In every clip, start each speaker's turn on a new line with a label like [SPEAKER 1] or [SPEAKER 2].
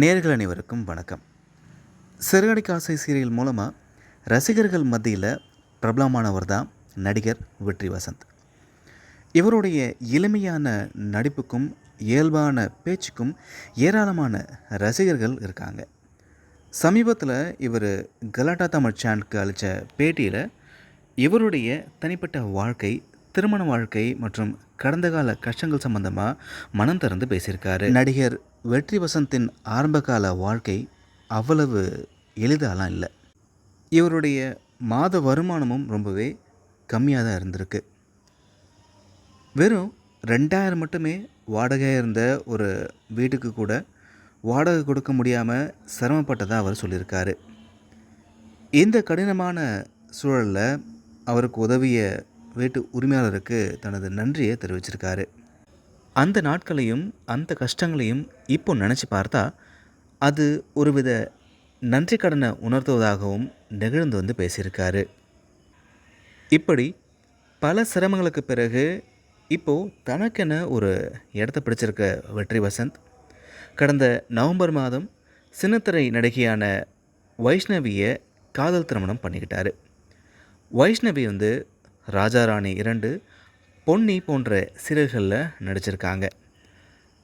[SPEAKER 1] நேர்கள் அனைவருக்கும் வணக்கம். சிறுகடி காசை சீரியல் மூலமாக ரசிகர்கள் மத்தியில் பிரபலமானவர் தான் நடிகர் வெற்றி வசந்த். இவருடைய எளிமையான நடிப்புக்கும் இயல்பான பேச்சுக்கும் ஏராளமான ரசிகர்கள் இருக்காங்க. சமீபத்தில் இவர் கலாட்டா தமிழ் சேனலுக்கு அளித்த பேட்டியில் இவருடைய தனிப்பட்ட வாழ்க்கை திருமண வாழ்க்கை மற்றும் கடந்த கால கஷ்டங்கள் சம்பந்தமாக மனம் திறந்து பேசியிருக்காரு. நடிகர் வெற்றி வசந்தின் ஆரம்பகால வாழ்க்கை அவ்வளவு எளிதாலாம் இல்லை. இவருடைய மாத வருமானமும் ரொம்பவே கம்மியாக தான் இருந்திருக்கு. வெறும் ரெண்டாயிரம் மட்டுமே வாடகையாக இருந்த ஒரு வீட்டுக்கு கூட வாடகை கொடுக்க முடியாமல் சிரமப்பட்டதாக அவர் சொல்லியிருக்காரு. இந்த கடினமான சூழலில் அவருக்கு உதவிய வீட்டு உரிமையாளருக்கு தனது நன்றியை தெரிவிச்சிருக்காரு. அந்த நாட்களையும் அந்த கஷ்டங்களையும் இப்போ நினச்சி பார்த்தா அது ஒருவித நன்றி கடனை உணர்த்துவதாகவும் நெகிழ்ந்து வந்து பேசியிருக்காரு. இப்படி பல சிரமங்களுக்கு பிறகு இப்போது தனக்கென ஒரு இடத்த பிடிச்சிருக்க வெற்றி வசந்த் கடந்த நவம்பர் மாதம் சின்னத்திரை நடிகையான வைஷ்ணவியை காதல் திருமணம் பண்ணிக்கிட்டாரு. வைஷ்ணவி வந்து ராஜாராணி இரண்டு பொன்னி போன்ற சீரியல்களில் நடிச்சிருக்காங்க.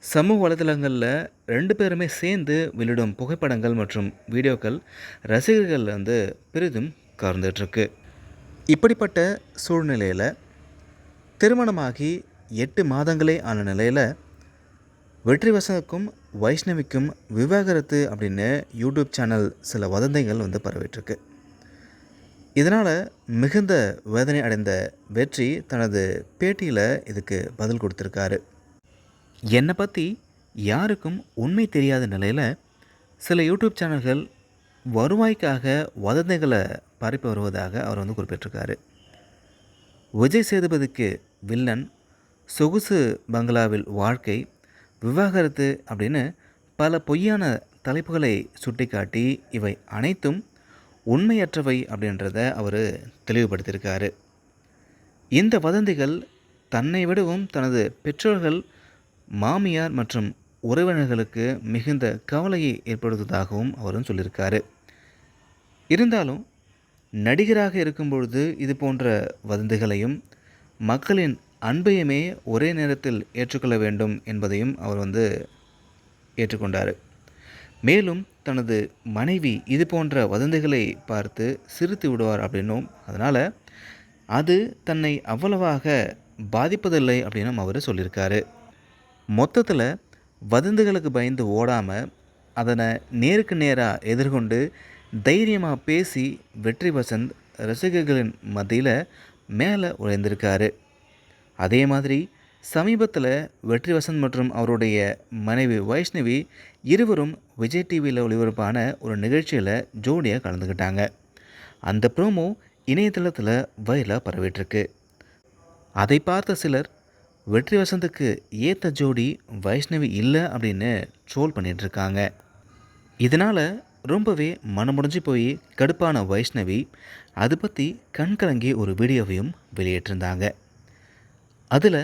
[SPEAKER 1] சமூக வலைதளங்களில் ரெண்டு பேருமே சேர்ந்து வெளியிடும் புகைப்படங்கள் மற்றும் வீடியோக்கள் ரசிகர்கள் வந்து பெரிதும் கவர்ந்துட்டுருக்கு இப்படிப்பட்ட சூழ்நிலையில் திருமணமாகி எட்டு மாதங்களே ஆன நிலையில் வெற்றி வசனுக்கும் வைஷ்ணவிக்கும் விவாகரத்து அப்படின்னு யூடியூப் சேனல் சில வதந்திகள் வந்து பரவிட்டுருக்கு இதனால் மிகுந்த வேதனை அடைந்த வெற்றி தனது பேட்டியில் இதுக்கு பதில் கொடுத்துருக்காரு. என்னை பற்றி யாருக்கும் உண்மை தெரியாத நிலையில் சில யூடியூப் சேனல்கள் வருவாய்க்காக வதந்திகளை பரப்பி வருவதாக அவர் வந்து குறிப்பிட்டிருக்காரு. விஜய் சேதுபதிக்கு வில்லன் சொகுசு பங்களாவில் வாழ்க்கை விவாகரத்து அப்படின்னு பல பொய்யான தலைப்புகளை சுட்டிக்காட்டி இவை அனைத்தும் உண்மையற்றவை அப்படின்றத அவர் தெளிவுபடுத்தியிருக்காரு. இந்த வதந்திகள் தன்னை விடவும் தனது பெற்றோர்கள் மாமியார் மற்றும் உறவினர்களுக்கு மிகுந்த கவலையை ஏற்படுத்துவதாகவும் அவரும் சொல்லியிருக்காரு. இருந்தாலும் நடிகராக இருக்கும் பொழுது இது போன்ற வதந்திகளையும் மக்களின் அன்பையுமே ஒரே நேரத்தில் ஏற்றுக்கொள்ள வேண்டும் என்பதையும் அவர் வந்து ஏற்றுக்கொண்டார். மேலும் தனது மனைவி இது போன்ற வதந்திகளை பார்த்து சிரித்து விடுவார் அப்படின்னும். அதனால் அது தன்னை அவ்வளவாக பாதிப்பதில்லை அப்படின்னும் அவர் சொல்லியிருக்காரு. மொத்தத்தில் வதந்திகளுக்கு பயந்து ஓடாமல் அதனை நேருக்கு நேராக எதிர்கொண்டு தைரியமாக பேசி வெற்றி வசந்த் ரசிகர்களின் மத்தியில் மேலே உழைந்திருக்காரு. அதே மாதிரி சமீபத்தில் வெற்றி வசந்த் மற்றும் அவருடைய மனைவி வைஷ்ணவி இருவரும் விஜய் டிவியில் ஒளிபரப்பான ஒரு நிகழ்ச்சியில் ஜோடியாக கலந்துக்கிட்டாங்க அந்த ப்ரோமோ இணையதளத்தில் வைரலாக பரவிட்டுருக்கு. அதை பார்த்த சிலர் வெற்றி வசந்துக்கு ஏற்ற ஜோடி வைஷ்ணவி இல்லை அப்படின்னு ட்ரோல் பண்ணிகிட்ருக்காங்க இதனால் ரொம்பவே மனமுடிஞ்சு போய் கடுப்பான வைஷ்ணவி அது பற்றி கண்கலங்கி ஒரு வீடியோவையும் வெளியிட்டிருந்தாங்க. அதில்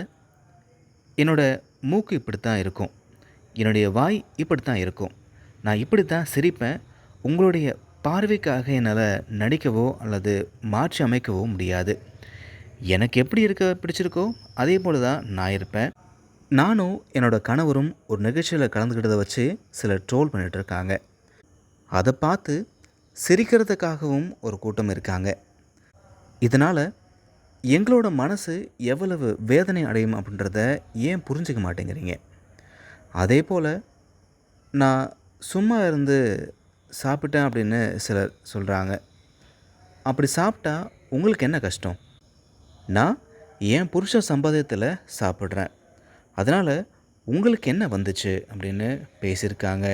[SPEAKER 1] என்னோடய மூக்கு இப்படி தான் இருக்கும். என்னுடைய வாய் இப்படி தான் இருக்கும். நான் இப்படி தான் சிரிப்பேன். உங்களுடைய பார்வைக்காக என்னால் நடிக்கவோ அல்லது மாற்றி அமைக்கவோ முடியாது. எனக்கு எப்படி இருக்க பிடிச்சிருக்கோ அதே போல் தான் நான் இருப்பேன். நானும் என்னோடய கணவரும் ஒரு நிகழ்ச்சியில் கலந்துக்கிட்டதை வச்சு சிலர் ட்ரோல் பண்ணிகிட்ருக்காங்க அதை பார்த்து சிரிக்கிறதுக்காகவும் ஒரு கூட்டம் இருக்காங்க. இதனால் எங்களோட மனசு எவ்வளவு வேதனை அடையும் அப்படின்றத ஏன் புரிஞ்சிக்க மாட்டேங்கிறீங்க? அதே போல் நான் சும்மா இருந்து சாப்பிட்டேன் அப்படின்னு சிலர் சொல்கிறாங்க அப்படி சாப்பிட்டா உங்களுக்கு என்ன கஷ்டம்? நான் என் புருஷ சம்பாதியத்தில் சாப்பிட்றேன். அதனால் உங்களுக்கு என்ன வந்துச்சு அப்படின்னு பேசியிருக்காங்க.